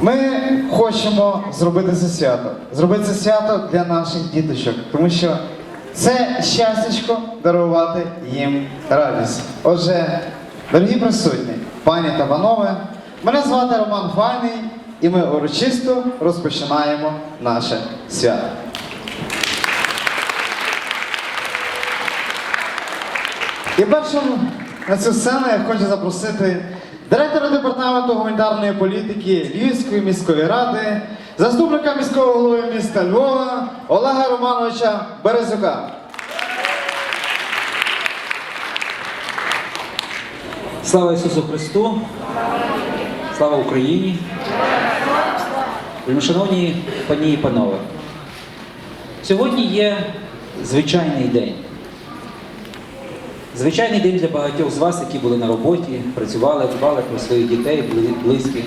Ми хочемо зробити це свято. Зробити це свято для наших діточок, тому що це щастячко дарувати їм радість. Отже, дорогі присутні, пані та панове, мене звати Роман Файний, і ми урочисто розпочинаємо наше свято. І першим на цю сцену я хочу запросити директора департаменту гуманітарної політики Львівської міської ради, заступника міського голови міста Львова Олега Романовича Березюка. Слава Ісусу Христу! Слава Україні! Шановні пані і панове, сьогодні є звичайний день. Звичайний день для багатьох з вас, які були на роботі, працювали, дбали про своїх дітей, близьких.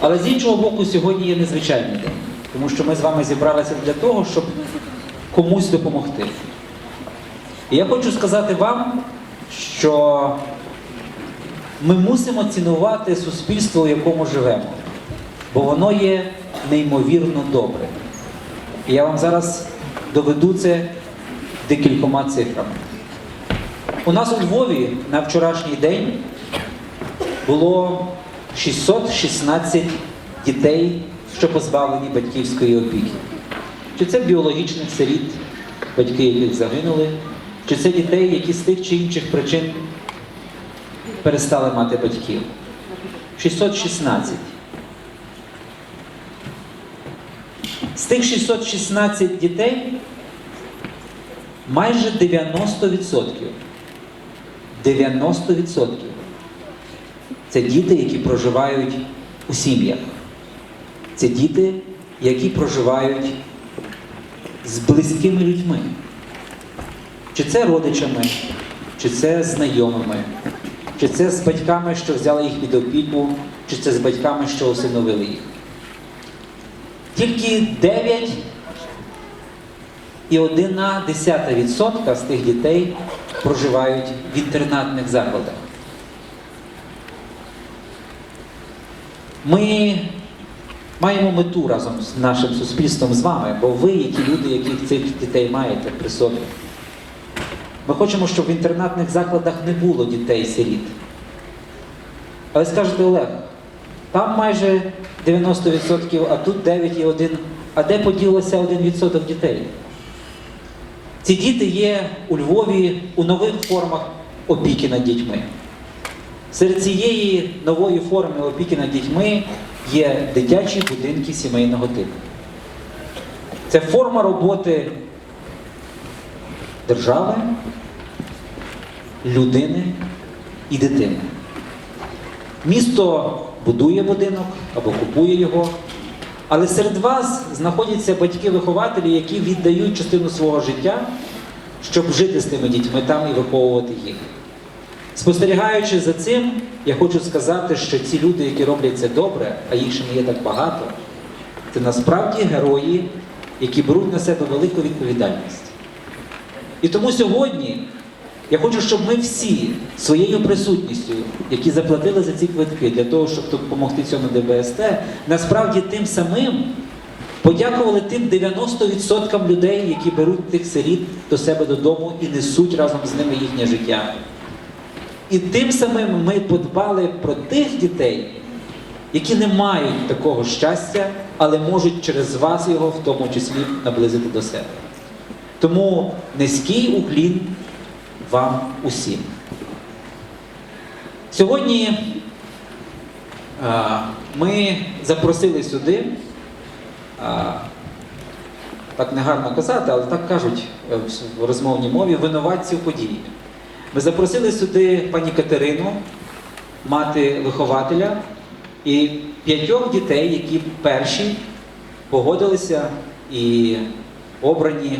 Але з іншого боку, сьогодні є незвичайний день, тому що ми з вами зібралися для того, щоб комусь допомогти. І я хочу сказати вам, що ми мусимо цінувати суспільство, в якому живемо, бо воно є неймовірно добре. І я вам зараз доведу це декількома цифрами. У нас у Львові на вчорашній день було 616 дітей, що позбавлені батьківської опіки. Чи це біологічних сиріт, батьки яких загинули, чи це дітей, які з тих чи інших причин перестали мати батьків. 616. З тих 616 дітей майже 90%. 90% це діти, які проживають у сім'ях. Це діти, які проживають з близькими людьми. Чи це родичами, чи це знайомими, чи це з батьками, що взяли їх під опіку, чи це з батьками, що усиновили їх. Тільки 9 і 1,1% з тих дітей проживають в інтернатних закладах. Ми маємо мету разом з нашим суспільством з вами, бо ви, які люди, яких цих дітей маєте при собі. Ми хочемо, щоб в інтернатних закладах не було дітей-сиріт. Але скажете, Олег, там майже 90%, а тут 9,1%. А де поділося 1% дітей? Ці діти є у Львові у нових формах опіки над дітьми. Серед цієї нової форми опіки над дітьми є дитячі будинки сімейного типу. Це форма роботи держави, людини і дитини. Місто будує будинок або купує його, але серед вас знаходяться батьки-вихователі, які віддають частину свого життя, щоб жити з тими дітьми там і виховувати їх. Спостерігаючи за цим, я хочу сказати, що ці люди, які роблять це добре, а їх ще не є так багато, це насправді герої, які беруть на себе велику відповідальність. І тому сьогодні я хочу, щоб ми всі своєю присутністю, які заплатили за ці квитки для того, щоб допомогти цьому ДБСТ, насправді тим самим подякували тим 90% людей, які беруть тих сиріт до себе додому і несуть разом з ними їхнє життя. І тим самим ми подбали про тих дітей, які не мають такого щастя, але можуть через вас його в тому числі наблизити до себе. Тому низький уклін вам усім. Сьогодні ми запросили сюди, а, так негарно казати, але так кажуть е, в розмовній мові, винуватців події. Ми запросили сюди пані Катерину, мати вихователя, і п'ятьох дітей, які перші погодилися і обрані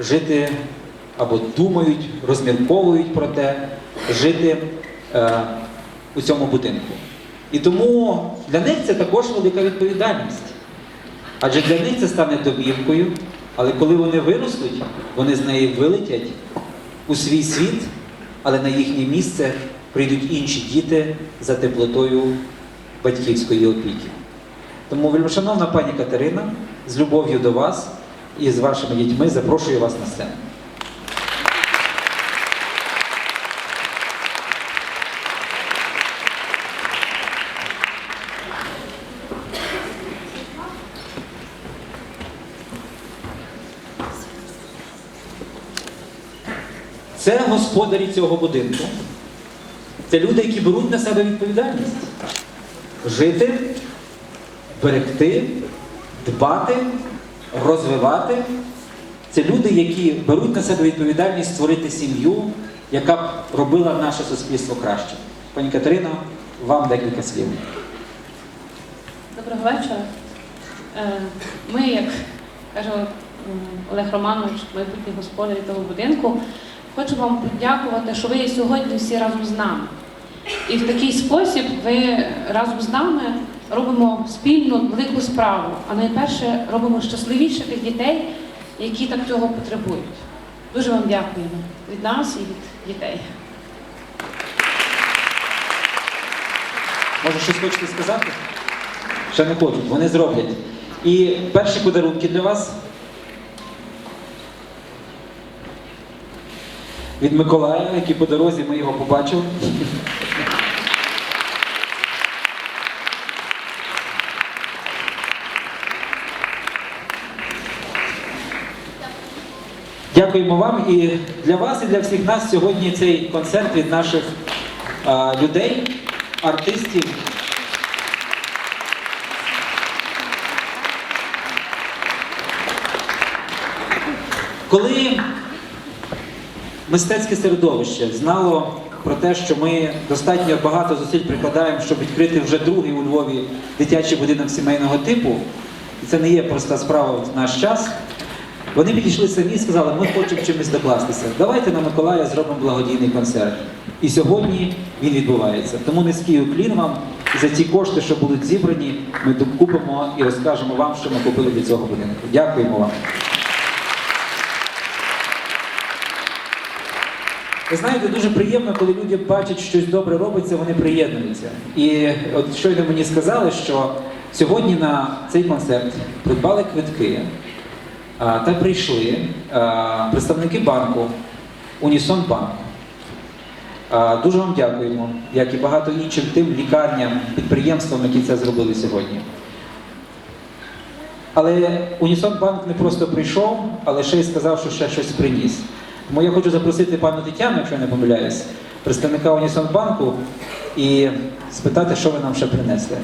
жити або думають, розмірковують про те, жити е, у цьому будинку. І тому для них це також велика відповідальність. Адже для них це стане домівкою, але коли вони виростуть, вони з неї вилетять у свій світ, але на їхнє місце прийдуть інші діти за теплотою батьківської опіки. Тому, вельмишановна пані Катерина, з любов'ю до вас і з вашими дітьми запрошую вас на сцену. Це господарі цього будинку. Це люди, які беруть на себе відповідальність. Жити, берегти, дбати, розвивати. Це люди, які беруть на себе відповідальність створити сім'ю, яка б робила наше суспільство краще. Пані Катерино, вам декілька слів. Доброго вечора. Е, Ми, як каже Олег Романович, майбутній господар того будинку, хочу вам подякувати, що ви є сьогодні всі разом з нами. І в такий спосіб ви разом з нами робимо спільну велику справу, а найперше робимо щасливіше тих дітей, які так цього потребують. Дуже вам дякуємо від нас і від дітей. Може, щось хочете сказати? Ще не хочуть, вони зроблять. І перші подарунки для вас. Від Миколая, який по дорозі ми його побачили. Дякуємо вам і для вас, і для всіх нас сьогодні цей концерт від наших а, людей, артистів. Коли мистецьке середовище знало про те, що ми достатньо багато зусиль прикладаємо, щоб відкрити вже другий у Львові дитячий будинок сімейного типу, і це не є проста справа в наш час. Вони підійшли самі і сказали, ми хочемо чимось докластися. Давайте на Миколая зробимо благодійний концерт. І сьогодні він відбувається. Тому низький уклін вам і за ті кошти, що будуть зібрані, ми докупимо і розкажемо вам, що ми купили для цього будинку. Дякуємо вам. Ви знаєте, дуже приємно, коли люди бачать, що щось добре робиться, вони приєднуються. І от щойно мені сказали, що сьогодні на цей концерт придбали квитки та прийшли представники банку Унісон Банк. Дуже вам дякуємо, як і багато іншим тим лікарням, підприємствам, які це зробили сьогодні. Але Унісон Банк не просто прийшов, але ще й сказав, що ще щось приніс. Тому я хочу запросити пану Тетяну, якщо я не помиляюсь, представника Унісонбанку, і спитати, що ви нам ще принесли.